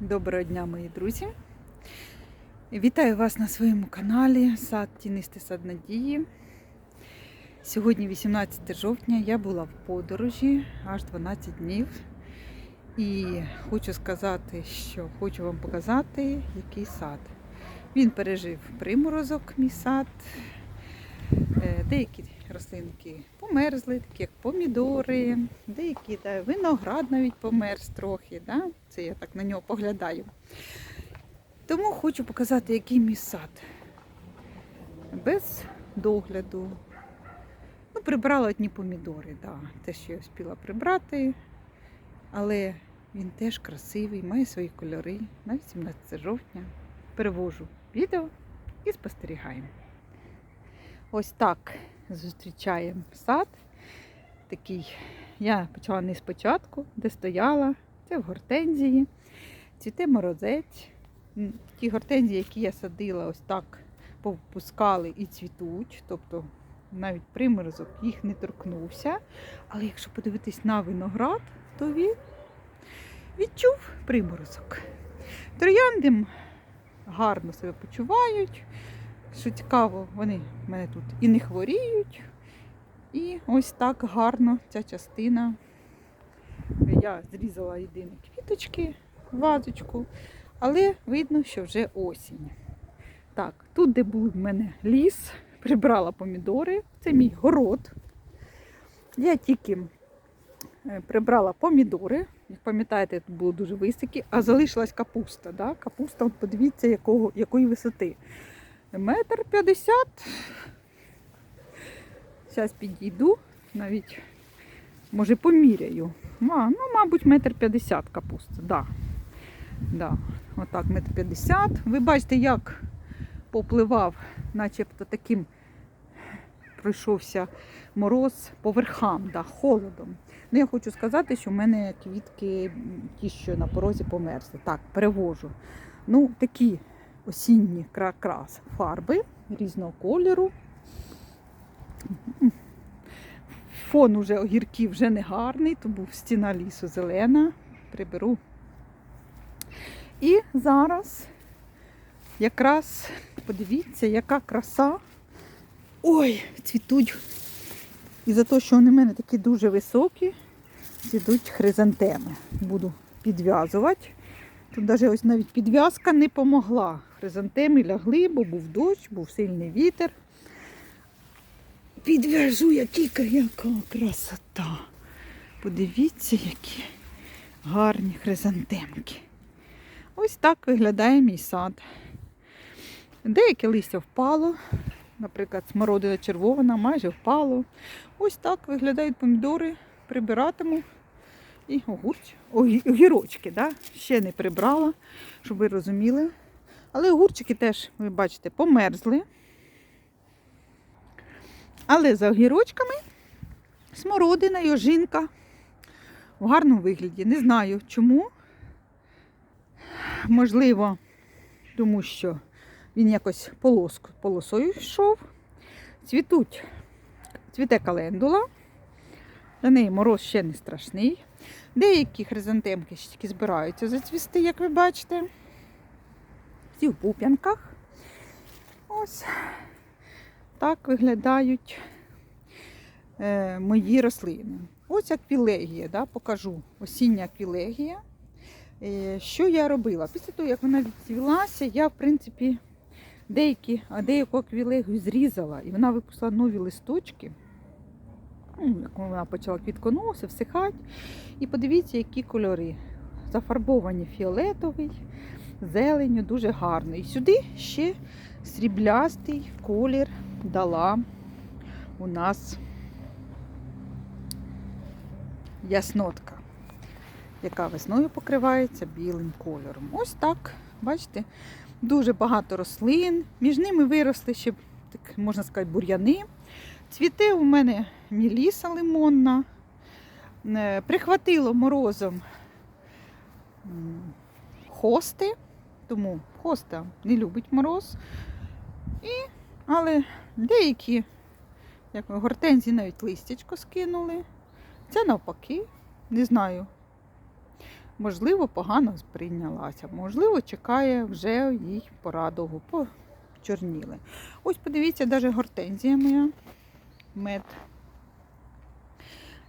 Доброго дня, мої друзі! Вітаю вас на своєму каналі Сад Тінистий сад Надії. Сьогодні 18 жовтня я була в подорожі аж 12 днів. І хочу сказати, що хочу вам показати, який сад. Він пережив приморозок, мій сад. Е, Деякі рослинки померзли, такі як помідори, деякі да, виноград навіть померз трохи. Да? Це я так на нього поглядаю. Тому хочу показати, який мій сад. Без догляду. Ну, прибрала одні помідори, да. те, що я встигла прибрати. Але він теж красивий, має свої кольори. На 18 жовтня перевожу відео і спостерігаємо. Ось так зустрічаємо сад. Такий. Я почала не спочатку, де стояла. Це в гортензії. Цвіте морозець. Ті гортензії, які я садила, ось так повпускали і цвітуть. Тобто навіть приморозок їх не торкнувся. Але якщо подивитись на виноград, то він відчув приморозок. Троянди гарно себе почувають. Що цікаво, вони в мене тут і не хворіють. І ось так гарно ця частина. Я зрізала єдині квіточки, вазочку, але видно, що вже осінь. Так, тут, де був в мене ліс, прибрала помідори. Це мій город. Я тільки е, прибрала помідори. Як пам'ятаєте, тут було дуже високі, а залишилась капуста. Да? Капуста, подивіться, якого, якої висоти. Метр п'ятдесят. Зараз підійду, навіть, може, поміряю. А, ну, мабуть, метр п'ятдесят капуста. Да. Да. Отак, метр п'ятдесят. Ви бачите, як попливав, начебто таким пройшовся мороз по верхам, да, холодом. Ну, я хочу сказати, що в мене квітки, ті, що на порозі померзли. Так, перевожу. Ну, такі осінні крас фарби різного кольору. Фон уже огірків вже не гарний, тому стіна лісу зелена. Приберу. І зараз якраз подивіться, яка краса. Ой, цвітуть. І за те, що вони в мене такі дуже високі, цвітуть хризантеми. Буду підв'язувати. Тут навіть ось навіть підв'язка не помогла. Хризантеми лягли, бо був дощ, був сильний вітер. Підв'яжу, які, яка красота. Подивіться, які гарні хризантемки. Ось так виглядає мій сад. Деяке листя впало, наприклад, смородина червона, майже впало. Ось так виглядають помідори, прибиратиму. І огурч, огірочки, да? ще не прибрала, щоб ви розуміли. Але огурчики теж, ви бачите, померзли. Але за огірочками смородина і ожинка в гарному вигляді. Не знаю чому. Можливо, тому що він якось полоск, полосою йшов. Цвітуть, цвіте календула. Для неї мороз ще не страшний. Деякі хризантемки ще тільки збираються зацвісти, як ви бачите. Всі в пуп'янках. Ось так виглядають е, мої рослини. Ось аквілегія, да, покажу. Осіння аквілегія. Е, що я робила? Після того, як вона відцвілася, я, в принципі, деякі, деяку аквілегію зрізала, і вона випустила нові листочки. Ну, вона почала квітконоси, всихати. І подивіться, які кольори. Зафарбовані фіолетовий, зеленю, дуже гарно. І сюди ще сріблястий колір дала у нас яснотка, яка весною покривається білим кольором. Ось так, бачите, дуже багато рослин. Між ними виросли ще, так можна сказати, бур'яни. Цвіте у мене міліса лимонна. Е, Прихватило морозом хости, тому хоста не любить мороз. І, але деякі, як гортензії, навіть листячко скинули. Це навпаки, не знаю. можливо, погано сприйнялася, можливо, чекає вже їй порадову, почорніли. Ось подивіться, навіть гортензія моя мед.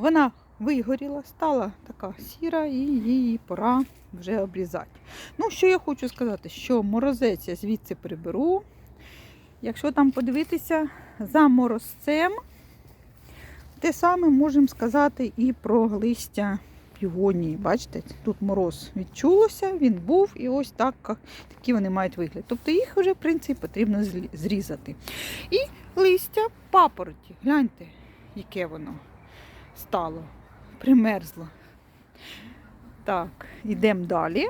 Вона вигоріла, стала така сіра, і її пора вже обрізати. Ну, що я хочу сказати, що морозець я звідси приберу. Якщо там подивитися за морозцем, те саме можемо сказати і про листя півонії. Бачите, тут мороз відчулося, він був, і ось так такі вони мають вигляд. Тобто їх вже, в принципі, потрібно зрізати. І листя папороті. Гляньте, яке воно стало, примерзло. Так, йдемо далі.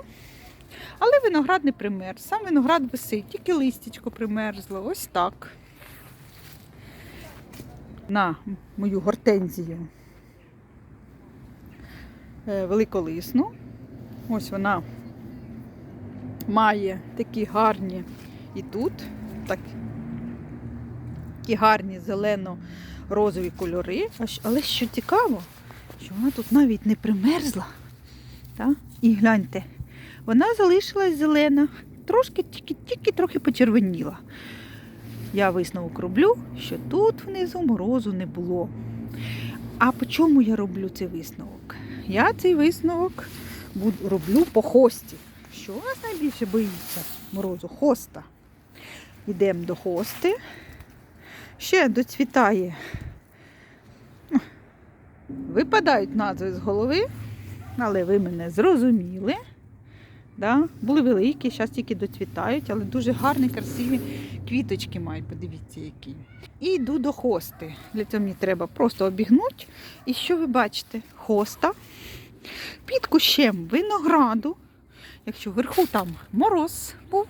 Але виноград не примерз, сам виноград висить, тільки листячко примерзло. Ось так. На мою гортензію е, великолисну. Ось вона має такі гарні і тут, так, такі гарні зелено-розові кольори. Але що цікаво, що вона тут навіть не примерзла. І гляньте, вона залишилась зелена, трошки, тільки, тільки трохи почервоніла. Я висновок роблю, що тут внизу морозу не було. А по чому я роблю цей висновок? Я цей висновок роблю по хості. Що у нас найбільше боїться морозу? Хоста. Йдемо до хости. Ще доцвітає. Ну, Випадають назви з голови, але ви мене зрозуміли. Да? Були великі, зараз тільки доцвітають, але дуже гарні, красиві квіточки мають, подивіться, які. І йду до хости. Для цього мені треба просто обігнути. І що ви бачите? Хоста під кущем винограду. Якщо вверху там мороз був,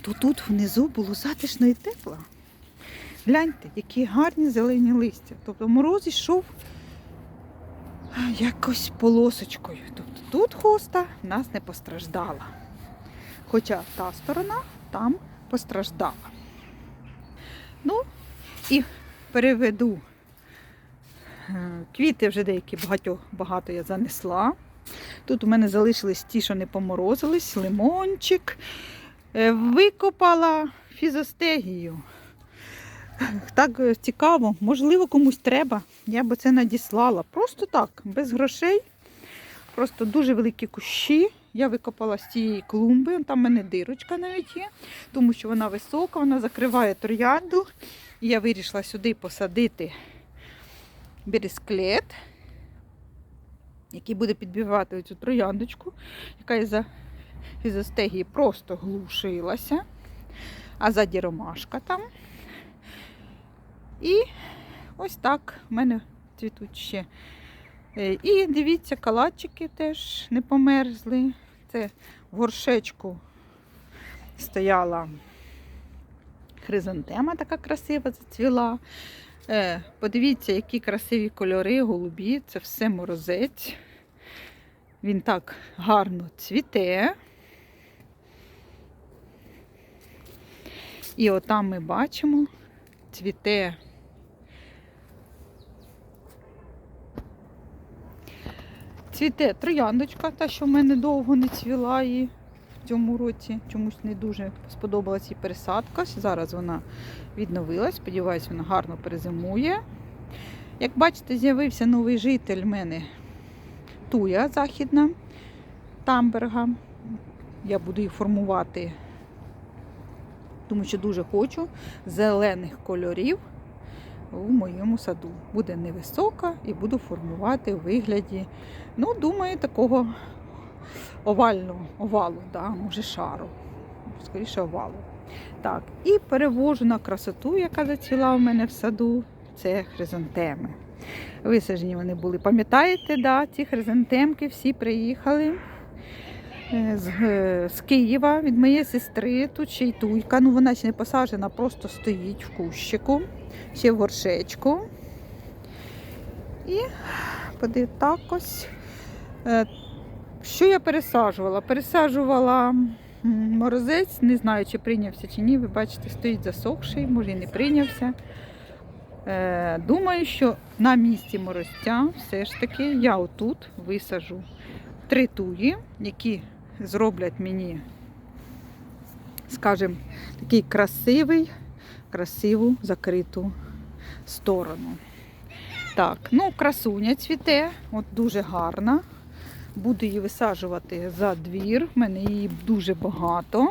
то тут внизу було затишно і тепло. Гляньте, які гарні зелені листя. Тобто мороз йшов якось полосочкою. Тобто тут хоста в нас не постраждала. Хоча та сторона там постраждала. Ну, і переведу. Е, Квіти вже деякі багато, багато я занесла. Тут у мене залишились ті, що не поморозились, лимончик. Е, Викопала фізостегію. Так е, цікаво, можливо, комусь треба. Я би це надіслала. Просто так, без грошей. Просто дуже великі кущі. Я викопала з цієї клумби, там в мене дирочка навіть є, тому що вона висока, вона закриває троянду. І я вирішила сюди посадити бересклет, який буде підбивати цю трояндочку, яка із-за фізостегії просто глушилася. А ззаді ромашка там. І ось так в мене цвітуть ще. Е, І дивіться, калачики теж не померзли. Це в горшечку стояла хризантема така красива зацвіла. Е, Подивіться, які красиві кольори, голубі, це все морозець. Він так гарно цвіте. І отам ми бачимо, цвіте Цвіте трояндочка, та, що в мене довго не цвіла і в цьому році чомусь не дуже сподобалась їй пересадка. Зараз вона відновилась, сподіваюся, вона гарно перезимує. Як бачите, з'явився новий житель в мене туя західна Тамберга. Я буду їх формувати, тому що дуже хочу зелених кольорів у моєму саду. Буде невисока і буду формувати у вигляді, ну, думаю, такого овального овалу, да, може шару. Скоріше овалу. Так, і перевожу на красоту, яка зацвіла у мене в саду. Це хризантеми. Висаджені вони були. Пам'ятаєте, да, ці хризантемки всі приїхали з, е, з Києва від моєї сестри. Тут ще й туйка. Ну, вона ще не посаджена, просто стоїть в кущику, ще в горшечку. І подив так ось. Е, Що я пересаджувала? Пересаджувала морозець, не знаю, чи прийнявся чи ні. Ви бачите, стоїть засохший, може і не прийнявся. Е, Думаю, що на місці морозця все ж таки я отут висажу три туї, які зроблять мені, скажімо, такий красивий, красиву закриту сторону. Так, ну красуня цвіте, от дуже гарна. Буду її висаджувати за двір. В мене її дуже багато.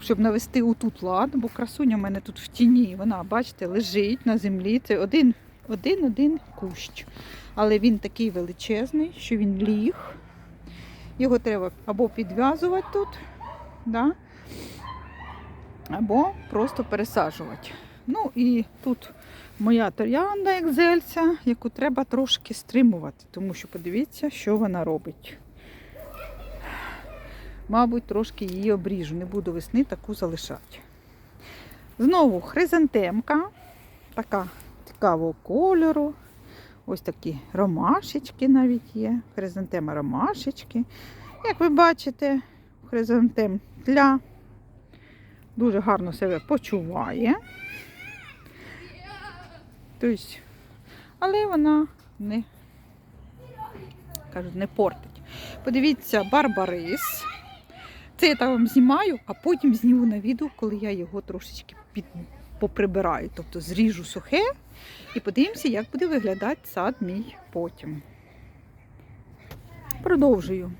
Щоб навести отут лад, бо красуня в мене тут в тіні. Вона, бачите, лежить на землі. Це один, один, один кущ. Але він такий величезний, що він ліг. Його треба або підв'язувати тут, да? або просто пересаджувати. Ну і тут моя троянда екзельця, яку треба трошки стримувати, тому що подивіться, що вона робить. Мабуть, трошки її обріжу, не буду весни таку залишати. Знову хризантемка, така цікавого кольору. Ось такі ромашечки навіть є. Хризантема ромашечки. Як ви бачите, хризантем тля дуже гарно себе почуває. Тобто, але вона не, кажуть, не портить. Подивіться, барбарис. Це я там вам знімаю, а потім зніму на відео, коли я його трошечки під, поприбираю. Тобто зріжу сухе і подивимося, як буде виглядати сад мій потім. Продовжую.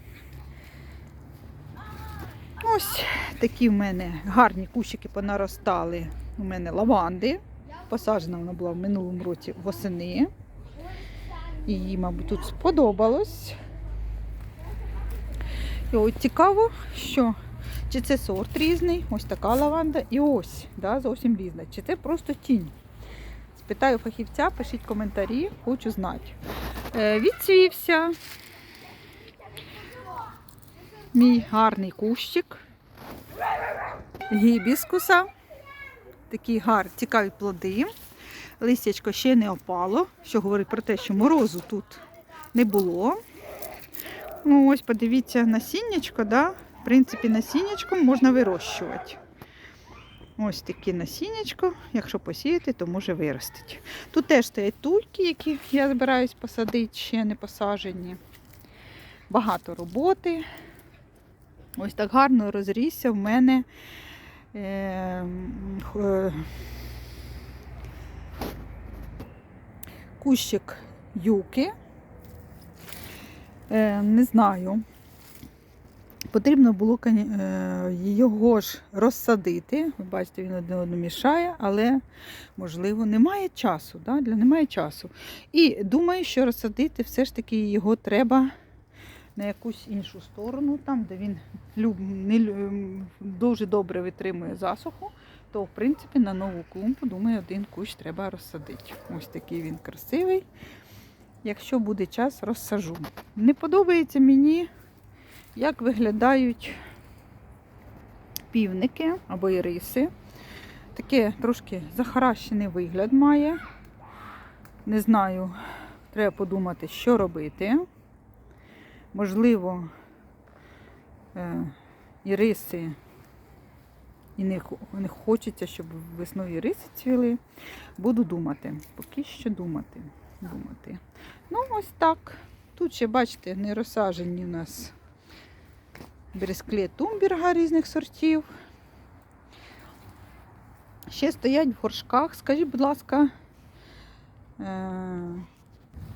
Ось такі в мене гарні кущики понаростали. У мене лаванди. Посаджена вона була в минулому році восени. Їй, мабуть, тут сподобалось. І от цікаво, що чи це сорт різний, ось така лаванда, і ось, да, зовсім різна. Чи це просто тінь? Спитаю фахівця, пишіть коментарі, хочу знати. Е, відцвівся мій гарний кущик гібіскуса. Такі гар, цікаві плоди. Листячко ще не опало, що говорить про те, що морозу тут не було. Ну, ось подивіться насіннячко, да? в принципі, насіннячком можна вирощувати. Ось такі насіннячко, якщо посіяти, то може виростити. Тут теж стоять тульки, які я збираюсь посадити, ще не посаджені. Багато роботи. Ось так гарно розрісся в мене. Е, е, кущик юки. Е, не знаю. Потрібно було е, його ж розсадити. Ви бачите, він один одному мішає, але, можливо, немає часу. Да? Для немає часу. І думаю, що розсадити все ж таки його треба на якусь іншу сторону, там, де він люб, не, дуже добре витримує засуху, то в принципі на нову клумбу, думаю, один кущ треба розсадити. Ось такий він красивий. Якщо буде час, розсажу. Не подобається мені, як виглядають півники або іриси. Таке трошки захаращений вигляд має. Не знаю, треба подумати, що робити. Можливо, е, іриси і не, не хочеться, щоб весною іриси цвіли. Буду думати. Поки що думати. думати. Ну, ось так. Тут ще, бачите, не розсаджені у нас бересклет тумберга різних сортів. Ще стоять в горшках. Скажіть, будь ласка, е,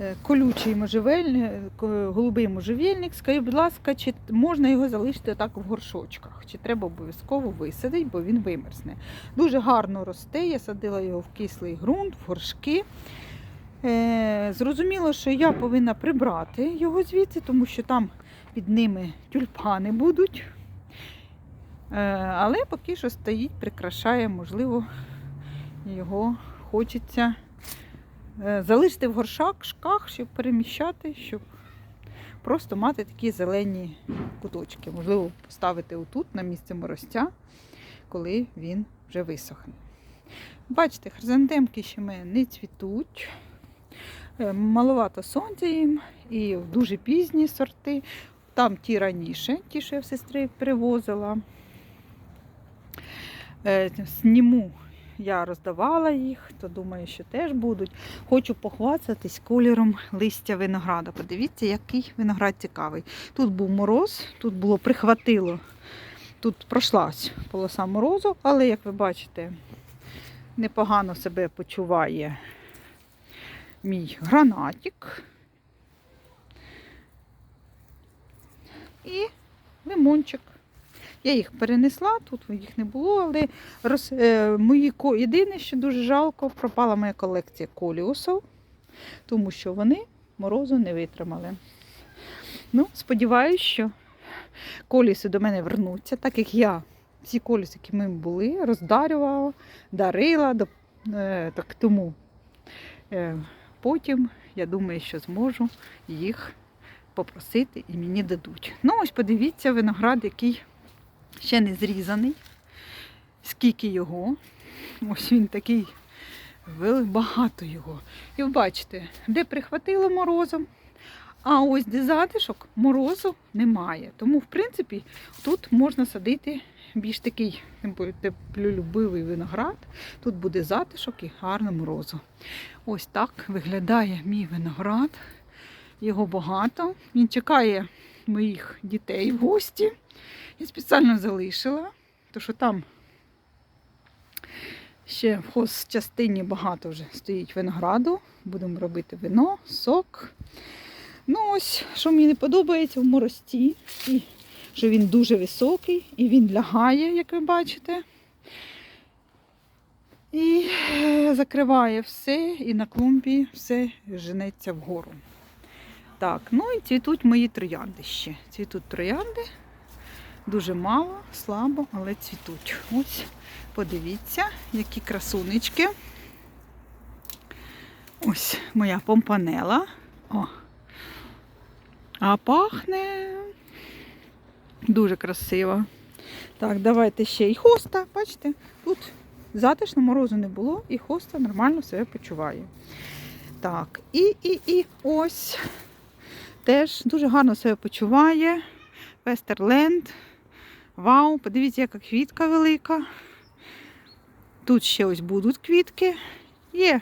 е, колючий можжевельник, голубий можжевельник. Скажіть, будь ласка, чи можна його залишити так в горшочках? Чи треба обов'язково висадити, бо він вимерзне. Дуже гарно росте. Я садила його в кислий ґрунт, в горшки. Е, зрозуміло, що я повинна прибрати його звідси, тому що там під ними тюльпани будуть. Е, але поки що стоїть, прикрашає, можливо, його хочеться е, залишити в горшках, щоб переміщати, щоб просто мати такі зелені куточки. Можливо, поставити отут на місце морозця, коли він вже висохне. Бачите, хризантемки ще мене не цвітуть. Е, Маловато сонця їм і дуже пізні сорти. Там ті раніше, ті, що я в сестри привозила. Е, Сніму я роздавала їх, то думаю, що теж будуть. Хочу похвастатись кольором листя винограда. Подивіться, який виноград цікавий. Тут був мороз, тут було прихватило, тут пройшлась полоса морозу, але, як ви бачите, непогано себе почуває мій гранатик. І лимончик. Я їх перенесла, тут їх не було, але роз, е, мої єдине, що дуже жалко, пропала моя колекція коліусів, тому що вони морозу не витримали. Ну, сподіваюся, що коліси до мене вернуться, так як я всі коліси, які ми були, роздарювала, дарила. До... Е, так тому е, потім я думаю, що зможу їх попросити і мені дадуть. Ну, ось подивіться, виноград, який ще не зрізаний. Скільки його. Ось він такий багато його. І бачите, де прихватило морозом, а ось де затишок морозу немає. Тому, в принципі, тут можна садити більш такий теплолюбивий виноград. Тут буде затишок і гарно морозу. Ось так виглядає мій виноград. Його багато. Він чекає моїх дітей в гості. Я спеціально залишила, тому що там ще в хозчастині багато вже стоїть винограду. Будемо робити вино, сок. Ну ось, що мені не подобається в морості, і що він дуже високий і він лягає, як ви бачите. І е, закриває все, і на клумбі все женеться вгору. Так, ну і цвітуть мої троянди ще. Цвітуть троянди. Дуже мало, слабо, але цвітуть. Ось, подивіться, які красунечки. Ось моя помпанела. О. А пахне дуже красиво. Так, давайте ще і хоста. Бачите, тут затишно морозу не було, і хоста нормально себе почуває. Так, і, і, і ось теж дуже гарно себе почуває. Вестерленд. Вау, подивіться, яка квітка велика. Тут ще ось будуть квітки. Є,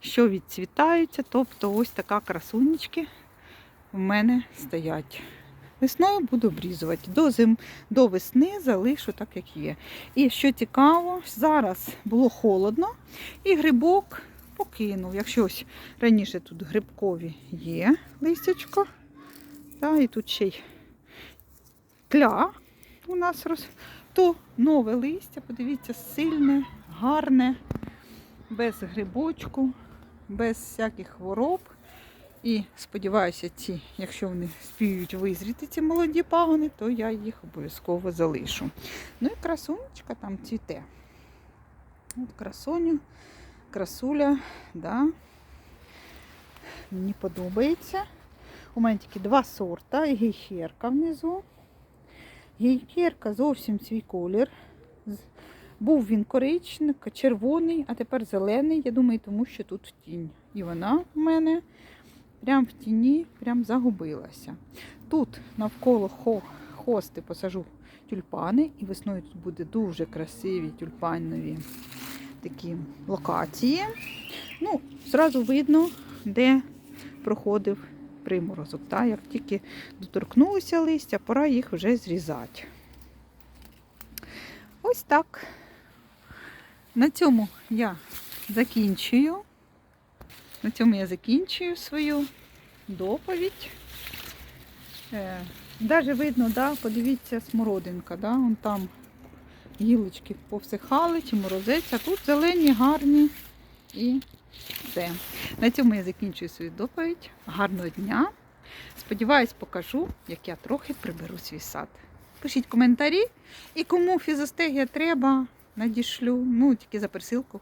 що відцвітаються. Тобто ось така красунечки в мене стоять. Весною буду обрізувати. До зим, до весни залишу так, як є. І що цікаво, зараз було холодно, і грибок покинув. Якщо ось раніше тут грибкові є листячко, та, і тут ще й тля у нас роз... то нове листя, подивіться, сильне, гарне, без грибочку, без всяких хвороб. І сподіваюся, ці, якщо вони спіють визріти, ці молоді пагони, то я їх обов'язково залишу. Ну і красунечка там цвіте. От красуню, красуля, да. мені подобається. У мене тільки два сорта гейхерка внизу. Гейкерка зовсім свій колір. Був він коричневий, червоний, а тепер зелений. Я думаю, тому що тут тінь. І вона в мене прям в тіні прям загубилася. Тут навколо хости посажу тюльпани, і весною тут буде дуже красиві тюльпанові такі локації. Ну, зразу видно, де проходив приморозок. Та? Як тільки доторкнулися листя, пора їх вже зрізати. Ось так. На цьому я закінчую. На цьому я закінчую свою доповідь. Е, Даже видно, да, подивіться, смородинка, да, вон там гілочки повсихали чи морозець, тут зелені, гарні і все. На цьому я закінчую свою доповідь. Гарного дня. Сподіваюсь, покажу, як я трохи приберу свій сад. Пишіть коментарі і кому фізостегія треба, надішлю. Ну, тільки за пересилку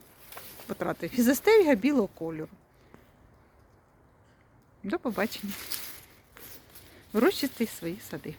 потратив. Фізостегія білого кольору. До побачення. Вирощуйте свої сади.